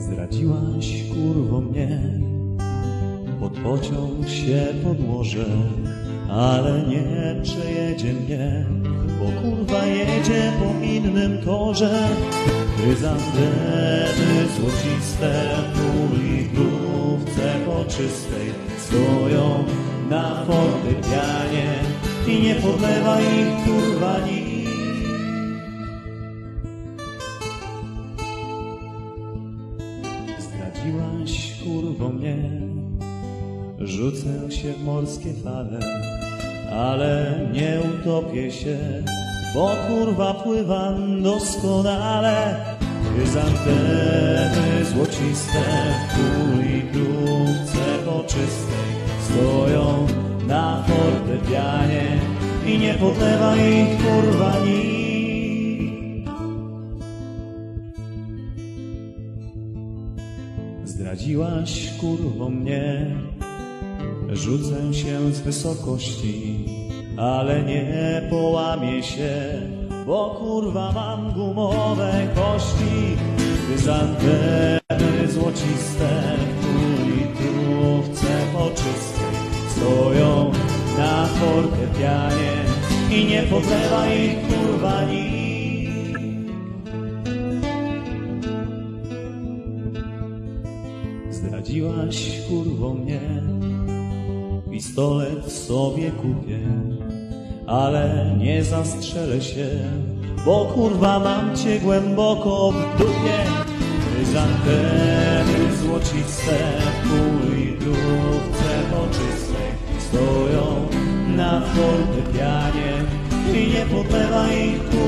Zdradziłaś kurwo mnie, pod pociąg się podłożę, ale nie przejedzie mnie, bo kurwa jedzie po innym torze. Chryzantemy złociste w uligrówce poczystej stoją na fortepianie i nie podlewa ich kurwa nikt. Zdradziłaś kurwo mnie, rzucę się w morskie fale, ale nie utopię się, bo kurwa pływam doskonale. Chryzantemy złociste w kulidrówce poczystej stoją na fortepianie i nie podlewa ich kurwa nikt. Zdradziłaś kurwo mnie, rzucę się z wysokości, ale nie połamię się, bo kurwa mam gumowe kości. Chryzantemy złociste w kulitrówce poczystej stoją na fortepianie i nie podlewa ich kurwa nikt. Zdradziłaś kurwo mnie, pistolet sobie kupię, ale nie zastrzelę się, bo kurwa mam cię głęboko w dupie. Chryzantemy złociste w kulidrówce poczystej stoją na fortepianie i nie podlewa ich kurwa.